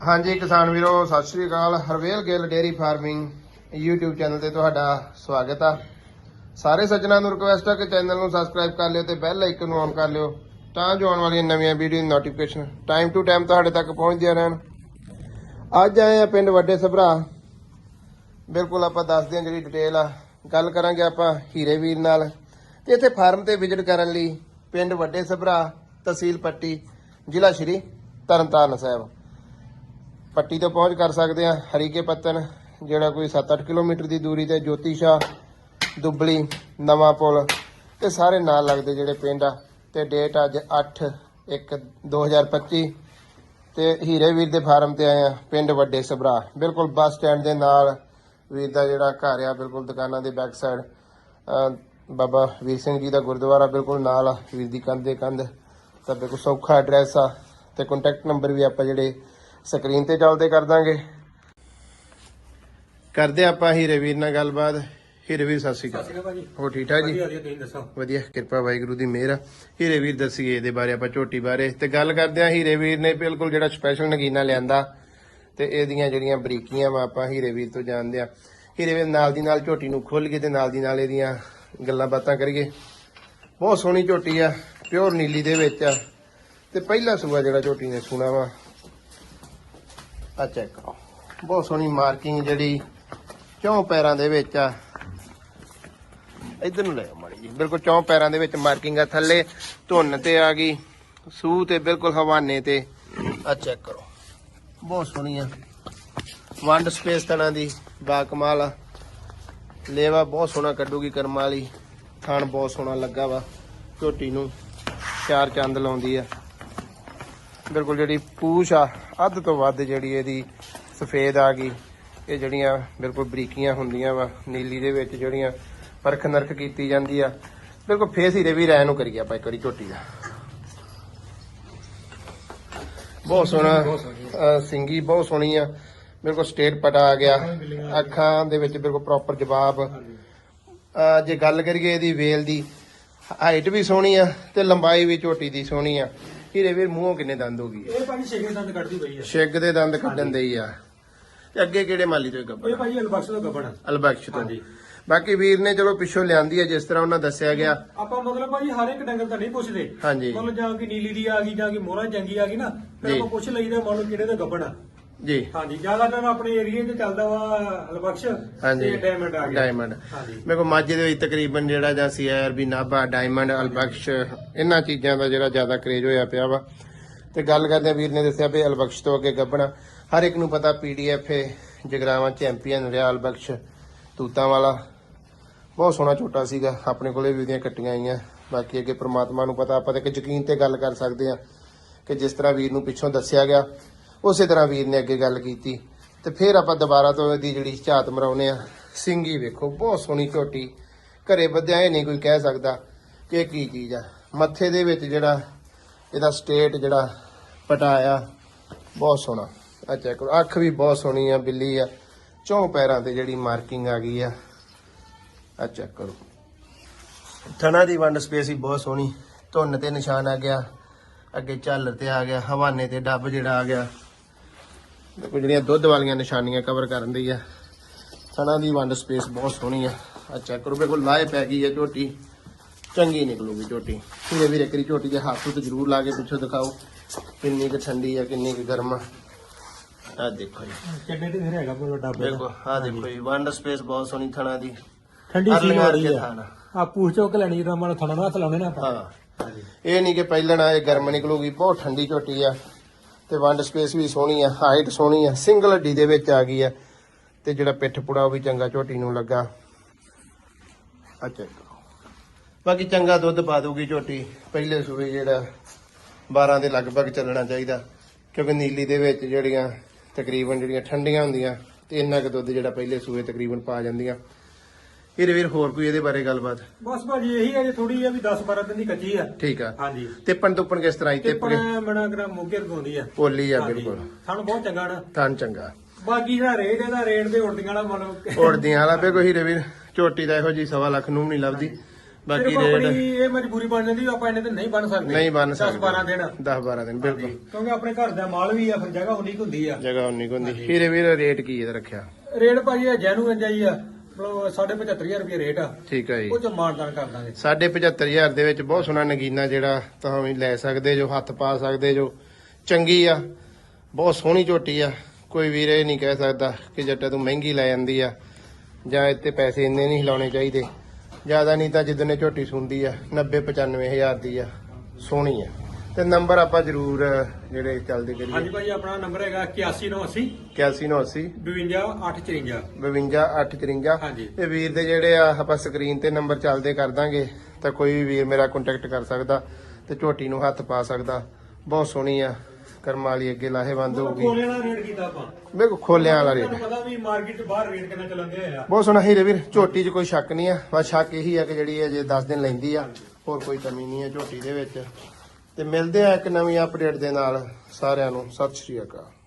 ਹਾਂਜੀ ਕਿਸਾਨ ਵੀਰੋ, ਸਤਿ ਸ਼੍ਰੀ ਅਕਾਲ। Harvel Gill dairy farming YouTube channel ਤੇ ਤੁਹਾਡਾ ਸਵਾਗਤ ਆ। ਸਾਰੇ ਸੱਜਣਾਂ ਨੂੰ ਰਿਕੁਐਸਟ ਆ ਕਿ ਚੈਨਲ ਨੂੰ ਸਬਸਕ੍ਰਾਈਬ ਕਰ ਲਿਓ ਤੇ ਬੈਲ ਆਈਕਨ ਨੂੰ ਔਨ ਕਰ ਲਿਓ ਤਾਂ ਜੋ ਆਉਣ ਵਾਲੀਆਂ ਨਵੀਆਂ ਵੀਡੀਓ ਦੀ ਨੋਟੀਫਿਕੇਸ਼ਨ ਟਾਈਮ ਟੂ ਟਾਈਮ ਤੁਹਾਡੇ ਤੱਕ ਪਹੁੰਚਦੀਆਂ ਰਹਿਣ। ਅੱਜ ਆਏ ਆ ਪਿੰਡ ਵੱਡੇ ਸਭਰਾ। ਬਿਲਕੁਲ ਆਪਾਂ ਦੱਸਦੇ ਹਾਂ ਜਿਹੜੀ ਡਿਟੇਲ ਆ। ਗੱਲ ਕਰਾਂਗੇ ਆਪਾਂ ਹੀਰੇ ਵੀਰ ਨਾਲ ਤੇ ਇੱਥੇ ਫਾਰਮ ਤੇ ਵਿਜ਼ਿਟ ਕਰਨ ਲਈ ਪਿੰਡ ਵੱਡੇ ਸਭਰਾ ਤਹਿਸੀਲ ਪੱਟੀ, ਜ਼ਿਲ੍ਹਾ ਸ਼੍ਰੀ ਤਰਨਤਾਰਨ ਸਾਹਿਬ। ਪੱਟੀ ਤੋਂ ਪਹੁੰਚ ਕਰ ਸਕਦੇ ਆ ਹਰੀਕੇ ਪੱਤਨ ਜਿਹੜਾ ਕੋਈ 7-8 ਕਿਲੋਮੀਟਰ ਦੀ ਦੂਰੀ ਤੇ ਜੋਤੀਸ਼ਾ ਦੁੱਬਲੀ, ਨਵਾਂ ਪੁਲ, ਤੇ ਸਾਰੇ ਨਾਲ ਲੱਗਦੇ ਜਿਹੜੇ ਪਿੰਡ ਆ। ਤੇ ਡੇਟ ਅੱਜ 8/1/2025 ਤੇ ਹੀਰੇ ਵੀਰ ਦੇ ਫਾਰਮ ਤੇ ਆਏ ਆ ਪਿੰਡ ਵੱਡੇ ਸਭਰਾ। ਬਿਲਕੁਲ ਬੱਸ ਸਟੈਂਡ ਦੇ ਨਾਲ ਵੀਰ ਦਾ ਜਿਹੜਾ ਘਰ ਆ, ਬਿਲਕੁਲ ਦੁਕਾਨਾਂ ਦੇ ਬੈਕ ਸਾਈਡ ਬਾਬਾ ਵੀਰ ਸਿੰਘ ਜੀ ਦਾ ਗੁਰਦੁਆਰਾ ਬਿਲਕੁਲ ਨਾਲ ਆ, ਵੀਰ ਦੀ ਕੰਧ ਦੇ ਕੰਧ। ਤਾਂ ਬਿਲਕੁਲ ਸੌਖਾ ਐਡਰੈਸ ਆ, ਤੇ ਕੰਟੈਕਟ ਨੰਬਰ ਵੀ ਆਪਾਂ ਜਿਹੜੇ ਸਕਰੀਨ ਤੇ ਚੱਲਦੇ ਕਰ ਦਾਂਗੇ। ਕਰਦੇ ਆਪਾਂ ਹੀਰੇ ਵੀਰ ਨਾਲ ਗੱਲਬਾਤ। ਹੀਰੇ ਵੀਰ ਸਤਿ ਸ਼੍ਰੀ ਅਕਾਲ। ਹੋ ਠੀਕ ਠਾਕ ਜੀ। ਵਧੀਆ ਕਿਰਪਾ ਵਾਹਿਗੁਰੂ ਦੀ ਮਿਹਰ ਆ। ਹੀਰੇ ਵੀਰ ਦੱਸੀਏ ਇਹਦੇ ਬਾਰੇ ਆਪਾਂ ਝੋਟੀ ਬਾਰੇ। ਤੇ ਗੱਲ ਕਰਦੇ ਆ ਹੀਰੇ ਵੀਰ ਨੇ ਬਿਲਕੁਲ ਜਿਹੜਾ ਸਪੈਸ਼ਲ ਨਗੀਨਾ ਲਿਆਂਦਾ। ਤੇ ਇਹਦੀਆਂ ਜਿਹੜੀਆਂ ਬਰੀਕੀਆਂ ਵਾ ਆਪਾਂ ਹੀਰੇ ਵੀਰ ਤੋਂ ਜਾਣਦੇ ਆ ਹੀਰੇ ਵੀਰ ਨਾਲ ਦੀ ਨਾਲ ਝੋਟੀ ਨੂੰ ਖੋਲ ਕੇ ਤੇ ਨਾਲ ਦੀ ਨਾਲ ਇਹਦੀਆਂ ਗੱਲਾਂ ਬਾਤਾਂ ਕਰੀਏ। ਬਹੁਤ ਸੋਹਣੀ ਝੋਟੀ ਆ ਪਿਓਰ ਨੀਲੀ ਦੇ ਵਿੱਚ ਆ। ਤੇ ਪਹਿਲਾ ਸੂਆ ਜਿਹੜਾ ਝੋਟੀ ਨੇ ਸੁਣਾ ਵਾ ਆ ਚੈੱਕ ਕਰੋ। ਬਹੁਤ ਸੋਹਣੀ ਮਾਰਕਿੰਗ ਜਿਹੜੀ ਚੌਂ ਪੈਰਾਂ ਦੇ ਵਿੱਚ ਆ। ਇਧਰ ਨੂੰ ਲੈ ਮਾੜੀ ਜੀ ਬਿਲਕੁਲ ਚੌਂ ਪੈਰਾਂ ਦੇ ਵਿੱਚ ਮਾਰਕਿੰਗ ਆ ਥੱਲੇ। ਧੁੰਨ ਤੇ ਆ ਗਈ। ਸੂਹ ਤੇ ਬਿਲਕੁਲ ਹਵਾਨੇ ਤੇ। ਆ ਚੈੱਕ ਕਰੋ। ਬਹੁਤ ਸੋਹਣੀ ਆ। ਵੰਡ ਸਪੇਸ ਤਣਾ ਦੀ ਬਾ ਕਮਾਲ ਆ। ਲੇਵਾ ਬਹੁਤ ਸੋਹਣਾ ਕੱਢੂਗੀ ਕਰਮਾਂ ਵਾਲੀ। ਥਣ ਬਹੁਤ ਸੋਹਣਾ ਲੱਗਾ ਵਾ। ਝੋਟੀ ਨੂੰ ਚਾਰ ਚੰਦ ਲਾਉਂਦੀ ਆ। ਬਿਲਕੁਲ ਜਿਹੜੀ ਪੂਛ ਆ ਅੱਧ ਤੋਂ ਵੱਧ ਜਿਹੜੀ ਇਹਦੀ ਸਫੇਦ ਆ ਗਈ, ਇਹ ਜਿਹੜੀਆਂ ਬਿਲਕੁਲ ਬਰੀਕੀਆਂ ਹੁੰਦੀਆਂ ਵਾ, ਨੀਲੀ ਦੇ ਵਿੱਚ ਜਿਹੜੀਆਂ ਪਰਖ ਨਰਖ ਕੀਤੀ ਜਾਂਦੀ ਆ, ਬਿਲਕੁਲ ਫੇਸ ਹੀਰੇ ਵੀ ਰਹਿ ਨੂੰ ਕਰੀਏ ਆਪਾਂ ਇੱਕ ਵਾਰੀ ਝੋਟੀ ਦਾ। ਬਹੁਤ ਸੋਹਣਾ ਸਿੰਗੀ ਬਹੁਤ ਸੋਹਣੀ ਆ, ਬਿਲਕੁਲ ਸਟੇਟ ਪਟਾ ਆ ਗਿਆ, ਅੱਖਾਂ ਦੇ ਵਿੱਚ ਬਿਲਕੁਲ ਪ੍ਰੋਪਰ ਜਵਾਬ। ਜੇ ਗੱਲ ਕਰੀਏ ਇਹਦੀ ਵੇਲ ਦੀ ਹਾਈਟ ਵੀ ਸੋਹਣੀ ਆ ਤੇ ਲੰਬਾਈ ਵੀ ਝੋਟੀ ਦੀ ਸੋਹਣੀ ਆ। ਹੀਰੇ ਵੀਰ ਮੂੰਹੋਂ ਕਿੰਨੇ ਦੰਦ ਹੋ ਗਈ ਇਹ ਭਾਜੀ ਛੇਵੇਂ ਦੰਦ ਕੱਢਦੀ ਪਈ ਆ। ਛਿੱਗ ਦੇ ਦੰਦ ਕੱਢਣ ਦੇ ਹੀ ਆ। ਤੇ ਅੱਗੇ ਕਿਹੜੇ ਮਾਲੀ ਤੋਂ ਇਹ ਗੱਬਰ ਭਾਜੀ ਅਲਬਕਸ ਦਾ ਗੱਬਣ ਅਲਬਖਸ਼ ਤੋਂ। ਹਾਂਜੀ। ਬਾਕੀ ਵੀਰ ਨੇ ਚਲੋ ਪਿੱਛੋਂ ਲਿਆਂਦੀ ਹੈ ਜਿਸ ਤਰ੍ਹਾਂ ਉਹਨਾਂ ਦੱਸਿਆ ਗਿਆ। ਆਪਾਂ ਮਤਲਬ ਭਾਜੀ ਹਰ ਇੱਕ ਡੰਗਰ ਤਾਂ ਨਹੀਂ ਪੁੱਛਦੇ। ਹਾਂਜੀ। ਮਤਲਬ ਜਾਂ ਕਿ ਨੀਲੀ ਦੀ ਆ ਗਈ ਜਾਂ ਕਿ ਮੋਹਰਾ ਚੰਗੀ ਆ ਗਈ ਨਾ ਫਿਰ ਜੀ। ਆਪਾਂ ਪੁੱਛ ਲਈਦਾ ਮੰਨ ਲਓ ਕਿਹੜੇ ਦਾ ਗੱਬਣ ਆ। ਜੀ। ਹਾਂਜੀ ਜ਼ਿਆਦਾਤਰ ਆਪਣੇ ਏਰੀਏ 'ਚ ਚੱਲਦਾ ਵਾ ਅਲਬਕਸ਼ ਹਾਂਜੀ। ਡਾਇਮੰਡ ਆ ਗਿਆ। ਡਾਇਮੰਡ ਹਾਂਜੀ। ਮੇਰੇ ਕੋਲ ਮਾਝੇ ਦੇ ਵਿੱਚ ਤਕਰੀਬਨ ਜਿਹੜਾ ਜਾਂ ਸੀਆਰਬੀ ਨਾਭਾ ਡਾਇਮੰਡ ਅਲਬਖਸ਼ ਇਹਨਾਂ ਚੀਜ਼ਾਂ ਦਾ ਜਿਹੜਾ ਜ਼ਿਆਦਾ ਕਰੇਜ ਹੋਇਆ ਪਿਆ ਵਾ। ਤੇ ਗੱਲ ਕਰਦੇ ਆ ਵੀਰ ਨੇ ਦੱਸਿਆ ਵੀ ਅਲਬਖਸ਼ ਤੋਂ ਅੱਗੇ ਗੱਬਣਾ ਹਰ ਇੱਕ ਨੂੰ ਪਤਾ ਪੀਡੀਐਫ ਹੈ ਜਗਰਾਵਾਂ ਚੈਂਪੀਅਨ ਰਿਹਾ ਅਲਬਖਸ਼ ਤੂਤਾਂ ਵਾਲਾ ਬਹੁਤ ਸੋਹਣਾ ਝੋਟਾ ਸੀਗਾ ਆਪਣੇ ਕੋਲੇ ਵੀ ਉਹਦੀਆਂ ਕੱਟੀਆਂ ਆਈਆਂ। ਬਾਕੀ ਅੱਗੇ ਪ੍ਰਮਾਤਮਾ ਨੂੰ ਪਤਾ ਆਪਾਂ ਤਾਂ ਇੱਕ ਯਕੀਨ ਤੇ ਗੱਲ ਕਰ ਸਕਦੇ ਆ ਕਿ ਜਿਸ ਤਰ੍ਹਾਂ ਵੀਰ ਨੂੰ ਪਿੱਛੋਂ ਦੱਸਿਆ ਗਿਆ ਉਸੇ ਤਰ੍ਹਾਂ ਵੀਰ ਨੇ ਅੱਗੇ ਗੱਲ ਕੀਤੀ ਤੇ ਫਿਰ ਆਪਾਂ ਦੁਬਾਰਾ ਤੋਂ ਇਹਦੀ ਜਿਹੜੀ ਝਾਤ ਮਰਾਉਨੇ ਆ ਸਿੰਗੀ ਵੇਖੋ, ਬਹੁਤ ਸੋਹਣੀ ਝੋਟੀ। ਘਰੇ ਬੱਧਿਆ ਇਹ ਨਹੀਂ ਕੋਈ ਕਹਿ ਸਕਦਾ ਕਿ ਇਹ ਕੀ ਚੀਜ਼ ਆ। ਮੱਥੇ ਦੇ ਵਿੱਚ ਜਿਹੜਾ ਇਹਦਾ ਸਟੇਟ ਜਿਹੜਾ ਪਟਾਇਆ, ਬਹੁਤ ਸੋਹਣਾ। ਆ ਚੈੱਕ ਕਰੋ, ਅੱਖ ਵੀ ਬਹੁਤ ਸੋਹਣੀ ਆ, ਬਿੱਲੀ ਆ। ਚੌਂ ਪੈਰਾਂ ਤੇ ਜਿਹੜੀ ਮਾਰਕਿੰਗ ਆ ਗਈ ਆ। ਆ ਚੈੱਕ ਕਰੋ। ਥਣਾ ਦੀ ਵੰਡ ਸਪੇਸ ਹੀ ਬਹੁਤ ਸੋਹਣੀ। ਧੁੰਨ ਤੇ ਨਿਸ਼ਾਨ ਆ ਗਿਆ, ਅੱਗੇ ਝਾਲਰ ਤੇ ਆ ਗਿਆ, ਹਵਾਨੇ ਤੇ ਡੱਬ ਜਿਹੜਾ ਆ ਗਿਆ। ਜਿਹੜੀਆਂ ਦੁੱਧ ਵਾਲੀਆਂ ਨਿਸ਼ਾਨੀਆਂ ਕਵਰ ਕਰਨ ਦੀ ਆ ਥਣਾ ਦੀ ਵੰਡ ਸਪੇਸ ਬਹੁਤ ਸੋਹਣੀ ਆ। ਆ ਚੈੱਕ ਕਰੋ ਬਿਲਕੁਲ ਲਾਏ ਪੈ ਗਈ ਆ ਝੋਟੀ। ਚੰਗੀ ਨਿਕਲੂਗੀ ਝੋਟੀ। ਧੀਰੇ ਵੀਰੇ ਕਰੀ ਝੋਟੀ ਦੇ ਹੱਥ ਉੱਤੇ ਜ਼ਰੂਰ ਲਾ ਕੇ ਪਿੱਛੋਂ ਦਿਖਾਓ ਕਿੰਨੀ ਕੁ ਠੰਡੀ ਆ ਕਿੰਨੀ ਕੁ ਗਰਮ ਆ। ਆ ਦੇਖੋ ਜੀ। ਕਿੰਨੇ ਤੇ ਫਿਰ ਹੈਗਾ ਮਤਲਬ ਡੱਬੇ ਦੇਖੋ ਆ ਦੇਖੋ ਜੀ ਵੰਡ ਸਪੇਸ ਬਹੁਤ ਸੋਹਣੀ ਥਣਾ ਦੀ। ਠੰਡੀ ਸੀ ਹੋ ਰਹੀ ਆ। ਆ ਪੂਛ ਚੋਕ ਲੈਣੀ ਜਦੋਂ ਮਨ ਥਣਾ ਨੂੰ ਹੱਥ ਲਾਉਣੇ ਨਾ ਆਪਾਂ। ਹਾਂ। ਇਹ ਨਹੀਂ ਕਿ ਪਹਿਲਣ ਆ ਇਹ ਗਰਮ ਨਿਕਲੂਗੀ ਬਹੁਤ ਠੰਡੀ ਝੋਟੀ ਆ। ਤੇ ਵੰਡ ਸਪੇਸ ਵੀ ਸੋਹਣੀ ਆ ਹਾਈਟ ਸੋਹਣੀ ਆ ਸਿੰਗਲ ਹੱਡੀ ਦੇ ਵਿੱਚ ਆ ਗਈ ਆ। ਤੇ ਜਿਹੜਾ ਪਿੱਠ ਪੁੜਾ ਉਹ ਵੀ ਚੰਗਾ ਝੋਟੀ ਨੂੰ ਲੱਗਾ। ਅੱਛਾ ਬਾਕੀ ਚੰਗਾ ਦੁੱਧ ਪਾ ਦੂਗੀ ਝੋਟੀ। ਪਹਿਲੇ ਸੂਬੇ ਜਿਹੜਾ 12 ਦੇ ਲਗਭਗ ਚੱਲਣਾ ਚਾਹੀਦਾ, ਕਿਉਂਕਿ ਨੀਲੀ ਦੇ ਵਿੱਚ ਜਿਹੜੀਆਂ ਤਕਰੀਬਨ ਜਿਹੜੀਆਂ ਠੰਡੀਆਂ ਹੁੰਦੀਆਂ, ਤੇ ਇੰਨਾ ਕੁ ਦੁੱਧ ਜਿਹੜਾ ਪਹਿਲੇ ਸੂਏ ਤਕਰੀਬਨ ਪਾ ਜਾਂਦੀਆਂ। ਇਹਦੇ ਵੀਰ ਹੋਰ ਕੋਈ ਇਹਦੇ ਬਾਰੇ ਗੱਲਬਾਤ? ਬਸ ਭਾਜੀ ਇਹੀ ਹੈ ਜੇ ਥੋੜੀ ਆ ਵੀ 10 12 ਦਿਨ ਦੀ ਕੱਚੀ ਆ। ਠੀਕ ਆ। ਹਾਂਜੀ। ਤਿੱਪਣ ਤੁੱਪਣ ਕਿਸ ਤਰ੍ਹਾਂ ਹੀ ਤੇ ਤਿੱਪਣ ਬੜਾ ਗ੍ਰਾਮ ਮੋਗੇ ਰਗਾਉਂਦੀ ਆ। ਪੋਲੀ ਆ। ਬਿਲਕੁਲ। ਸਾਨੂੰ ਬਹੁਤ ਚੰਗਾ ਨਾ। ਤਾਂ ਚੰਗਾ। ਬਾਕੀ ਦਾ ਰੇਟ ਇਹਦਾ ਰੇਟ ਦੇ ਉੜਦੀਆਂ ਵਾਲਾ ਮਤਲਬ ਉੜਦੀਆਂ ਵਾਲਾ ਬੇ ਕੋਈ ਹੀਰੇ ਵੀਰ ਝੋਟੀ ਦਾ ਇਹੋ ਜੀ ਸਵਾ ਲੱਖ ਨੂੰ ਵੀ ਨਹੀਂ ਲੱਭਦੀ। ਬਾਕੀ ਰੇਟ ਇਹ ਮਜਬੂਰੀ ਬਣ ਜਾਂਦੀ ਵੀ ਆਪਾਂ ਇਹਨੇ ਤੇ ਨਹੀਂ ਬਣ ਸਕਦੇ। ਨਹੀਂ ਬਣ 10 ਸਕਦੇ। 12 ਦਿਨ। 10 12 ਦਿਨ ਬਿਲਕੁਲ। ਕਿਉਂਕਿ ਆਪਣੇ ਘਰ ਦਾ ਮਾਲ ਵੀ ਆ ਫਿਰ ਜਗ੍ਹਾ ਉਨੀ ਹੁੰਦੀ ਆ। ਜਗ੍ਹਾ ਉਨੀ ਹੁੰਦੀ। ਹੀਰੇ ਵੀਰ ਰੇਟ ਕੀ ਇਹਦਾ ਰੱਖਿਆ? ਰੇਟ ਭਾਜੀ ਇਹ ਜੈਨੂਨ ਜਾਈ ਆ। ਮਤਲਬ 75000 ਰੁਪਏ ਰੇਟ ਆ। ਠੀਕ ਹੈ ਜੀ। ਉਹ ਚ ਮਾਨਦਾਨ ਕਰ ਦਾਂਗੇ। ਸਾਢੇ 75000 ਦੇ ਵਿੱਚ ਬਹੁਤ ਸੋਹਣਾ ਨਗੀਨਾ ਜਿਹੜਾ ਤੁਸੀਂ ਲੈ ਸਕਦੇ ਜੋ ਹੱਥ ਪਾ ਸਕਦੇ ਜੋ। ਚੰਗੀ ਆ ਬਹੁਤ ਸੋਹਣੀ ਝੋਟੀ ਆ। ਕੋਈ ਵੀਰ ਇਹ ਨਹੀਂ ਕਹਿ ਸਕਦਾ ਕਿ ਜੱਟਾ ਤੂੰ ਮਹਿੰਗੀ ਲੈ ਜਾਂਦੀ ਆ। ਜਾਂ ਇੱਥੇ ਪੈਸੇ ਇੰਨੇ ਨਹੀਂ ਲਾਉਣੇ ਚਾਹੀਦੇ। ਜ਼ਿਆਦਾ ਨਹੀਂ ਤਾਂ ਜਿੱਦਨੇ ਝੋਟੀ ਸੁੰਦੀ ਆ 90 95000 ਦੀ ਆ। ਸੋਹਣੀ ਆ। ਤੇ ਨੰਬਰ ਆਪਾਂ ਜ਼ਰੂਰ ਜਿਹੜੇ ਚੱਲਦੇ ਹਾਂਜੀ ਕਰੀਏ ਭਾਜੀ ਆਪਣਾ ਨੰਬਰ ਹੈਗਾ 8180 8180 52854 52 ਹਾਂਜੀ। ਇਹ ਵੀਰ ਦੇ ਜਿਹੜੇ ਆ ਆਪਾਂ ਸਕਰੀਨ ਤੇ ਨੰਬਰ ਚੱਲਦੇ ਕਰ ਦਾਂਗੇ ਤਾਂ ਕੋਈ ਵੀ ਵੀਰ ਮੇਰਾ ਕੰਟੈਕਟ ਕਰ ਸਕਦਾ ਤੇ ਝੋਟੀ ਨੂੰ ਹੱਥ ਪਾ ਸਕਦਾ। ਬਹੁਤ ਸੋਹਣੀ ਆ ਕਰਮਾਂ ਵਾਲੀ ਅੱਗੇ ਲਾਹੇਵੰਦ ਹੋਊਗੀ। ਕੋਲੇ ਵਾਲਾ ਰੇਟ ਕੀਤਾ ਆਪਾਂ। ਮੇਰੇ ਖੋਲਿਆਂ ਵਾਲਾ ਰੇਟ। ਤੁਹਾਨੂੰ ਪਤਾ ਵੀ ਮਾਰਕੀਟ 'ਚ ਬਾਹਰ ਰੇਟ ਕਿੰਨਾ ਚੱਲਦੇ ਆ। ਬਹੁਤ ਸੋਹਣਾ ਹੀਰੇ ਵੀਰ ਝੋਟੀ 'ਚ ਕੋਈ ਸ਼ੱਕ ਨਹੀਂ ਆ। ਬਸ ਸ਼ੱਕ ਇਹੀ ਆ ਕਿ ਜਿਹੜੀ ਇਹ ਜੇ 10 ਦਿਨ ਲੈਂਦੀ ਆ ਹੋਰ ਕੋਈ ਕਮੀ ਨਹੀਂ ਆ ਝੋਟੀ ਦੇ ਵਿੱਚ। ਤੇ ਮਿਲਦੇ ਆ ਇੱਕ ਨਵੀਂ ਅਪਡੇਟ ਦੇ ਨਾਲ ਸਾਰਿਆਂ ਨੂੰ। ਸਤਿ ਸ਼੍ਰੀ ਅਕਾਲ।